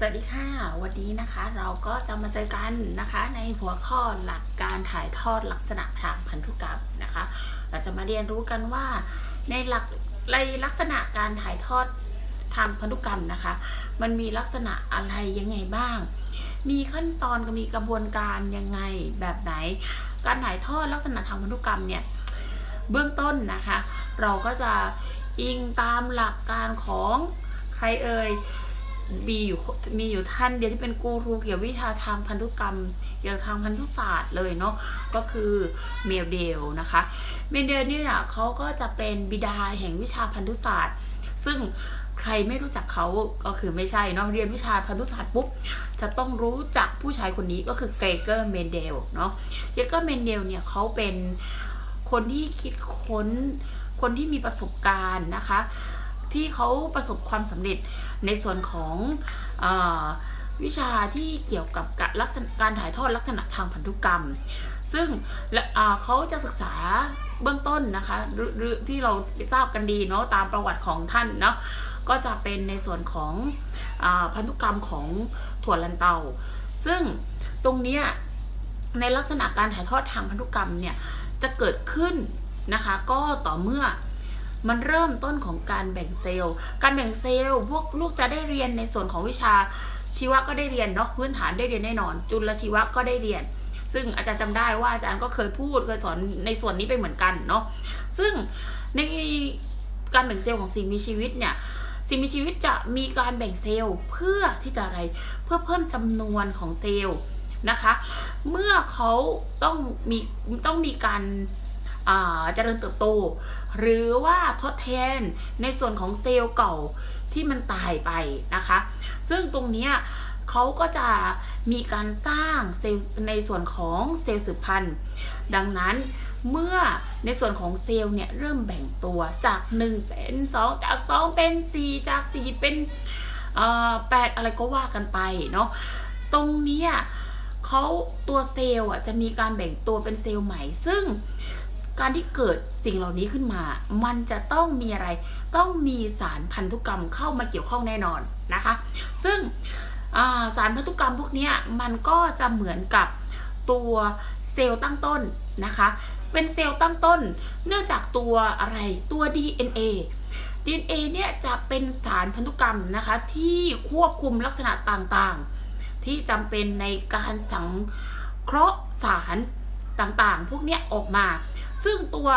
สวัสดีค่ะ วันนี้นะคะเราก็จะมาเจอกันนะคะในหัวข้อหลักการถ่ายทอดลักษณะทางพันธุกรรมนะคะ เราจะมาเรียนรู้กันว่าในหลักในลักษณะการถ่ายทอดทางพันธุกรรมนะคะ มันมีลักษณะอะไรยังไงบ้าง มีขั้นตอนกับมีกระบวนการยังไงแบบไหน การถ่ายทอดลักษณะทางพันธุกรรมเนี่ยเบื้องต้นนะคะ เราก็จะอิงตามหลักการของใครเอ่ย มีอยู่มีอยู่ท่านเดียวที่เป็นกูรูเกี่ยวกับวิชาทางพันธุกรรม เกี่ยวกับทางพันธุศาสตร์เลยเนาะก็คือเมลเดลนะคะเมลเดลเนี่ยเขาก็จะเป็นบิดาแห่งวิชาพันธุศาสตร์ ซึ่งใครไม่รู้จักเขาก็คือไม่ใช่เนาะเรียนวิชาพันธุศาสตร์ปุ๊บจะต้องรู้จักผู้ชายคนนี้ก็คือเกรเกอร์เมนเดลเนาะเกรเกอร์เมนเดลเนี่ยเขาเป็นคนที่คิดค้นคนที่มีประสบการณ์นะคะ ที่เขาประสบความสำเร็จในส่วนของอวิชาที่เกี่ยวกับลักษณะการถ่ายทอดลักษณะทางพันธุกรรม ซึ่งและเขาจะศึกษาเบื้องต้นนะคะหรือที่เราทราบกันดีเนาะตามประวัติของท่านเนาะก็จะเป็นในส่วนของอพันธุกรรมของถั่วลันเตา ซึ่งตรงนี้ในลักษณะการถ่ายทอดทางพันธุกรรมเนี่ยจะเกิดขึ้นนะคะ ก็ต่อเมื่อ มันเริ่มต้นของการแบ่งเซลล์ การแบ่งเซลล์พวกลูกจะได้เรียนในส่วนของวิชาชีวะก็ได้เรียนเนาะพื้นฐานได้เรียนแน่นอน จุลชีวะก็ได้เรียน ซึ่งอาจารย์จำได้ว่าอาจารย์ก็เคยพูดเคยสอนในส่วนนี้ไปเหมือนกันเนาะซึ่งในการแบ่งเซลล์ของสิ่งมีชีวิตเนี่ยสิ่งมีชีวิตจะมีการแบ่งเซลล์เพื่อที่จะอะไรเพื่อเพิ่มจำนวนของเซลล์นะคะ เมื่อเขาต้องมีต้องมีการ เจริญเติบโต หรือว่าทดแทนในส่วนของเซลล์เก่าที่มันตายไปนะคะ ซึ่งตรงนี้เขาก็จะมีการสร้างเซลล์ในส่วนของเซลล์สืบพันธุ์ ดังนั้นเมื่อในส่วนของเซลล์เนี่ยเริ่มแบ่งตัวจาก 1 เป็น 2 จาก 2 เป็น 4 จาก 4 เป็นเอ่อะไรก็ว่ากันไปเนาะตรงนี้เขาตัวเซลล์อะจะมีการแบ่งตัวเป็นเซลล์ใหม่ ซึ่ง การที่เกิดสิ่งเหล่านี้ขึ้นมา มันจะต้องมีอะไร ต้องมีสารพันธุกรรมเข้ามาเกี่ยวข้องแน่นอนนะคะ ซึ่งาสารพันธุกรรมพวกนี้มันก็จะเหมือนกับตัวเซลล์ตั้งต้นนะคะ เป็นเซลล์ตั้งต้น เนื่องจากตัวอะไรตัว DNA DNA เนี่ยจะเป็นสารพันธุกรรมนะคะที่ควบคุมลักษณะต่างๆ ที่จำเป็นในการสังเคราะห์สาร ต่างๆ พวกเนี้ยออกมา ซึ่งตัว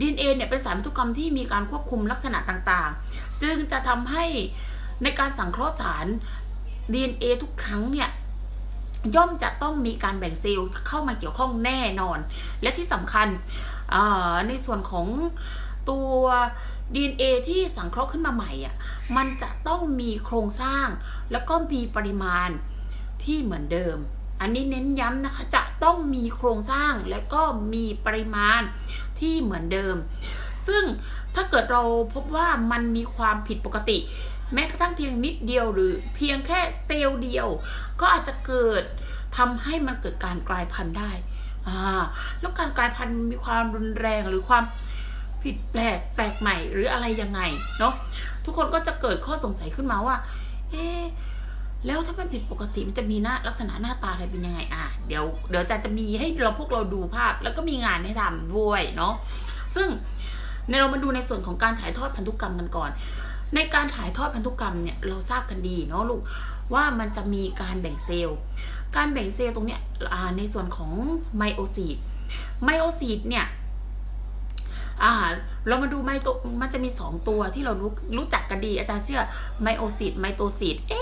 ดีเอ็นเอเนี่ยเป็นสารพันธุกรรมที่มีการควบคุมลักษณะต่างๆ จึงจะทำให้ในการสังเคราะห์สาร DNA ทุกครั้งเนี่ยย่อมจะต้องมีการแบ่งเซลล์เข้ามาเกี่ยวข้องแน่นอน และที่สำคัญในส่วนของตัว DNA ที่สังเคราะห์ขึ้นมาใหม่อะมันจะต้องมีโครงสร้าง แล้วก็มีปริมาณที่เหมือนเดิม อันนี้เน้นย้ำนะคะจะ ต้องมีโครงสร้างและก็มีปริมาณที่เหมือนเดิม ซึ่งถ้าเกิดเราพบว่ามันมีความผิดปกติ แม้กระทั่งเพียงนิดเดียวหรือเพียงแค่เซลล์เดียว ก็อาจจะเกิดทำให้มันเกิดการกลายพันธุ์ได้อ่าแล้วการกลายพันธุ์มีความรุนแรงหรือความผิดแปลกแปลกใหม่หรืออะไรยังไงเนาะทุกคนก็จะเกิดข้อสงสัยขึ้นมาว่า เอ๊ะ แล้วถ้ามันผิดปกติมันจะมีหน้าลักษณะหน้าตาอะไรเป็นยังไงอะเดี๋ยวเดี๋ยวอาจารย์จะมีให้เราพวกเราดูภาพ แล้วก็มีงานให้ทำด้วยเนาะซึ่งในเรามาดูในส่วนของการถ่ายทอดพันธุกรรมกันก่อน ในการถ่ายทอดพันธุกรรมเนี่ยเราทราบกันดีเนาะลูกว่ามันจะมีการแบ่งเซลล์ การแบ่งเซลล์ตรงเนี้ยในส่วนของไมโอซีตไมโอซีตเนี่ยเรามาดูไมโตมันจะมีสองตัวที่เรารู้รู้จักกันดี อาจารย์เชื่อไมโอซีตไมโตซีตเอ๊ะ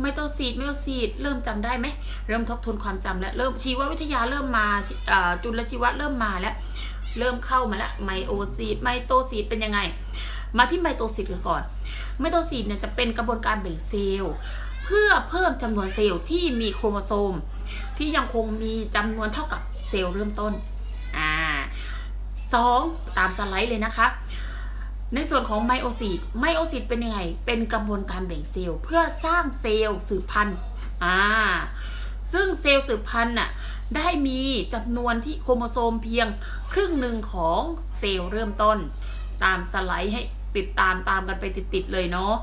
ไมโตซีดไมโตซีดเริ่มจำได้ไหมเริ่มทบทวนความจำแล้วเริ่มชีววิทยาเริ่มมาจุลชีวะเริ่มมาแล้ว เริ่มเข้ามาแล้วไมโอซีดไมโตซีดเป็นยังไง มาที่ไมโตซีดกันก่อนไมโตซีดเนี่ยจะเป็นกระบวนการแบ่งเซลล์เพื่อเพิ่มจำนวนเซลล์ที่มีโครโมโซม ที่ยังคงมีจำนวนเท่ากับเซลล์เริ่มต้นอ่าสองตามสไลด์เลยนะคะ ในส่วนของไมโอซิตไมโอซิตเป็นยังไง เป็นกระบวนการแบ่งเซลล์เพื่อสร้างเซลล์สืบพันธุ์อ่าซึ่งเซลล์สืบพันธุ์น่ะได้มีจำนวนที่โครโมโซมเพียงครึ่งหนึ่งของเซลล์เริ่มต้น ตามสไลด์ให้ติดตามตามกันไปติดๆเลยเนาะ